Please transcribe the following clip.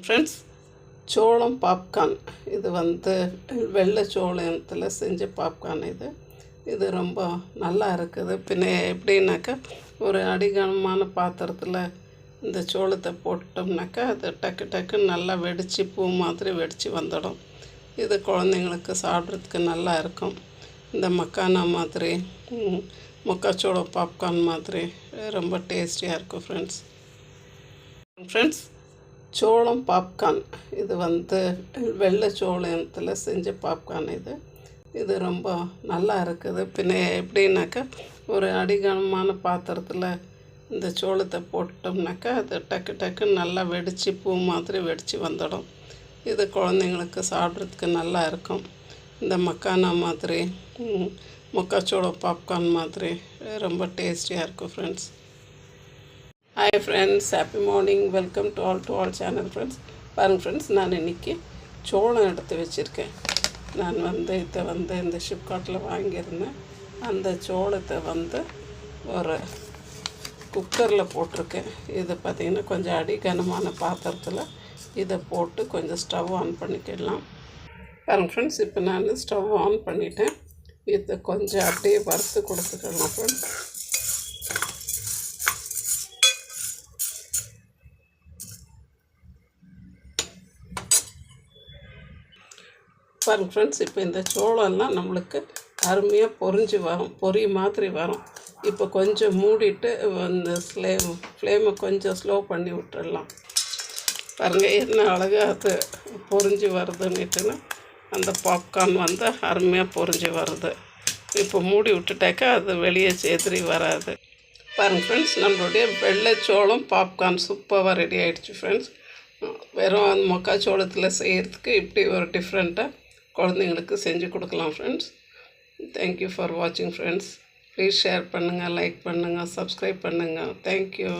Friends சோளம் popcorn. இது வந்து வெள்ளை சோளத்தில் செஞ்ச பாப்கார்ன் இது. இது ரொம்ப நல்லா இருக்குது. பின்ன எப்படின்னாக்கா ஒரு அடிகனமான பாத்திரத்தில் இந்த சோளத்தை போட்டோம்னாக்கா அது டக்கு டக்குன்னு நல்லா வெடித்து பூ மாதிரி வெடித்து வந்துடும். இது குழந்தைங்களுக்கு சாப்பிட்றதுக்கு நல்லா இருக்கும். இந்த மக்கானா மாதிரி மக்காச்சோளம் பாப்கார்ன் மாதிரி ரொம்ப டேஸ்டியாக இருக்கும் ஃப்ரெண்ட்ஸ் ஃப்ரெண்ட்ஸ் சோளம் பாப்கார்ன். இது வந்து வெள்ளை சோளத்தில் செஞ்ச பாப்கார்ன் இது. இது ரொம்ப நல்லா இருக்குது. பின்ன எப்படின்னாக்கா ஒரு அடிகனமான பாத்திரத்தில் இந்த சோளத்தை போட்டோம்னாக்கா அது டக்கு டக்குன்னு நல்லா வெடித்து பூ மாதிரி வெடித்து வந்துடும். இது குழந்தைங்களுக்கு சாப்பிட்றதுக்கு நல்லா இருக்கும். இந்த மக்கானா மாதிரி மக்காச்சோளம் பாப்கார்ன் மாதிரி ரொம்ப டேஸ்டியாக இருக்கும் friends hi friends happy morning welcome to all to all channel friends பாருங்கள் ஃப்ரெண்ட்ஸ் நான் இன்றைக்கி சோளம் எடுத்து வச்சுருக்கேன். நான் வந்து இதை வந்து இந்த ஷிப்காட்டில் வாங்கியிருந்தேன். அந்த சோளத்தை வந்து ஒரு குக்கரில் போட்டிருக்கேன். இது பார்த்திங்கன்னா கொஞ்சம் அடிகனமான பாத்திரத்தில் இதை போட்டு கொஞ்சம் ஸ்டவ் ஆன் பண்ணிக்கிடலாம் பாருங்கள் ஃப்ரெண்ட்ஸ் இப்போ நான் ஸ்டவ் ஆன் பண்ணிட்டேன். இதை கொஞ்சம் அப்படியே வறுத்து கொடுத்துக்கலாம் ஃப்ரெண்ட்ஸ் பாருங்க ஃப்ரெண்ட்ஸ் இப்போ இந்த சோளம்லாம் நம்மளுக்கு அருமையாக பொரிஞ்சு வரும் பொரி மாதிரி வரும். இப்போ கொஞ்சம் மூடிட்டு அந்த ஃப்ளேம் ஃப்ளேமை கொஞ்சம் ஸ்லோ பண்ணி விட்டுடலாம் பாருங்கள் என்ன அழகாக அது பொரிஞ்சு வருதுன்னுட்டுன்னு அந்த பாப்கார்ன் வந்து அருமையாக பொரிஞ்சு வருது. இப்போ மூடி விட்டுட்டாக்கா அது வெளியே செதறி வராது. பாருங்கள் ஃப்ரெண்ட்ஸ் நம்மளுடைய வெள்ளைச்சோளம் பாப்கார்ன் சூப்பராக ரெடி ஆகிடுச்சு ஃப்ரெண்ட்ஸ் வெறும் அந்த மக்காச்சோளத்தில் செய்கிறதுக்கு இப்படி ஒரு டிஃப்ரெண்ட்டாக குழந்தைங்களுக்கு செஞ்சு கொடுக்கலாம் ஃப்ரெண்ட்ஸ் தேங்க்யூ ஃபார் வாட்சிங் ஃப்ரெண்ட்ஸ் ப்ளீஸ் ஷேர் பண்ணுங்கள் லைக் பண்ணுங்கள் சப்ஸ்கிரைப் பண்ணுங்கள் தேங்க்யூ